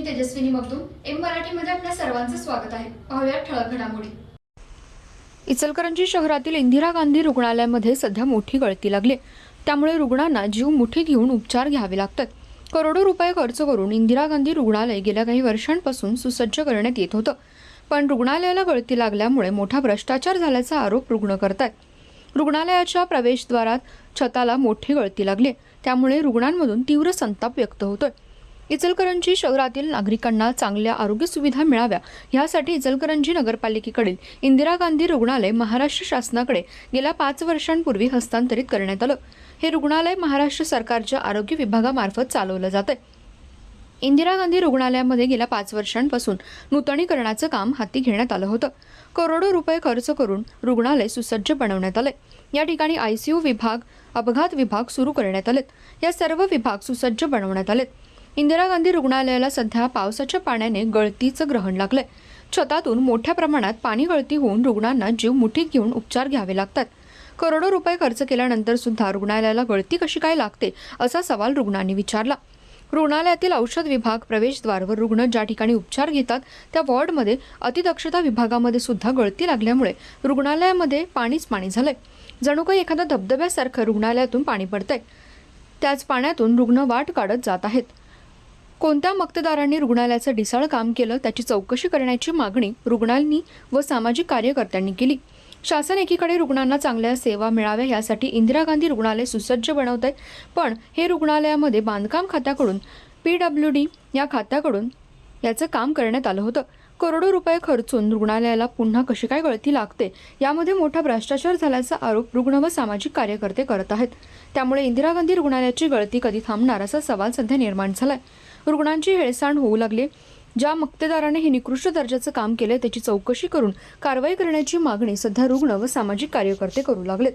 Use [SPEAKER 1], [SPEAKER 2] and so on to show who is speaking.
[SPEAKER 1] मी Tejaswini Magdum M मराठीमध्ये आपल्या सर्वांचं स्वागत आहे. पाहूया ठळक घडामोडी.
[SPEAKER 2] इचलकरंजी शहरातील इंदिरा गांधी रुग्णालयामध्ये सध्या मोठी गळती लागली. त्यामुळे रुग्णांना जीव मुठी घेऊन उपचार घ्यावे लागतात. करोडो रुपये खर्च करून इंदिरा गांधी रुग्णालय गेल्या काही वर्षांपासून सुसज्ज करण्यात येत होतं. पण रुग्णालयाला गळती लागल्यामुळे मोठा भ्रष्टाचार झाल्याचा आरोप रुग्ण करतायत. रुग्णालयाच्या प्रवेशद्वारात छताला मोठी गळती लागली. त्यामुळे रुग्णांमधून तीव्र संताप व्यक्त होतोय. इचलकरंजी शहरातील नागरिकांना चांगल्या आरोग्य सुविधा मिळाव्या यासाठी इचलकरंजी नगरपालिकेकडील इंदिरा गांधी रुग्णालय महाराष्ट्र शासनाकडे गेल्या पाच वर्षांपूर्वी हस्तांतरित करण्यात आलं. हे रुग्णालय महाराष्ट्र सरकारच्या आरोग्य विभागामार्फत चालवलं जातं इंदिरा गांधी रुग्णालयामध्ये गेल्या पाच वर्षांपासून नूतनीकरणाचं काम हाती घेण्यात आलं होतं. करोडो रुपये खर्च करून रुग्णालय सुसज्ज बनवण्यात आले या ठिकाणी आयसीयू विभाग अपघात विभाग सुरू करण्यात आलेत. या सर्व विभाग सुसज्ज बनवण्यात आलेत. इंदिरा गांधी रुग्णालयाला सध्या पावसाच्या पाण्याने गळतीचं ग्रहण लागलंय. छतातून मोठ्या प्रमाणात पाणी गळती होऊन रुग्णांना जीव मुठीत घेऊन उपचार घ्यावे लागतात. करोडो रुपये खर्च केल्यानंतर सुद्धा रुग्णालयाला गळती कशी काय लागते असा सवाल रुग्णांनी विचारला. रुग्णालयातील औषध विभाग प्रवेशद्वारवर रुग्ण ज्या ठिकाणी उपचार घेतात त्या वॉर्डमध्ये अतिदक्षता विभागामध्ये सुद्धा गळती लागल्यामुळे रुग्णालयामध्ये पाणीच पाणी झालंय. जणू काही एखाद्या धबधब्यासारखं रुग्णालयातून पाणी पडतंय. त्याच पाण्यातून रुग्ण वाट काढत जात आहेत. कोणत्या मक्तदारांनी रुग्णालयाचं ढिसाळ काम केलं त्याची चौकशी करण्याची मागणी रुग्णांनी व सामाजिक कार्यकर्त्यांनी केली. शासन एकीकडे रुग्णांना चांगल्या सेवा मिळाव्या यासाठी इंदिरा गांधी रुग्णालय सुसज्ज बनवत आहे पण हे रुग्णालयामध्ये बांधकाम खात्याकडून पी डब्ल्यू डी या खात्याकडून याचं काम करण्यात आलं होतं. करोडो रुपये खर्चून रुग्णालयाला पुन्हा कशी काय गळती लागते यामध्ये मोठा भ्रष्टाचार झाल्याचा आरोप रुग्ण व सामाजिक कार्यकर्ते करत आहेत. त्यामुळे इंदिरा गांधी रुग्णालयाची गळती कधी थांबणार असा सवाल सध्या निर्माण झालाय. रुग्णांची हेळसांड होऊ लागली. ज्या मक्तेदाराने हे निकृष्ट दर्जाचं काम केलंय त्याची चौकशी करून कारवाई करण्याची मागणी सध्या रुग्ण व सामाजिक कार्यकर्ते करू लागलेत.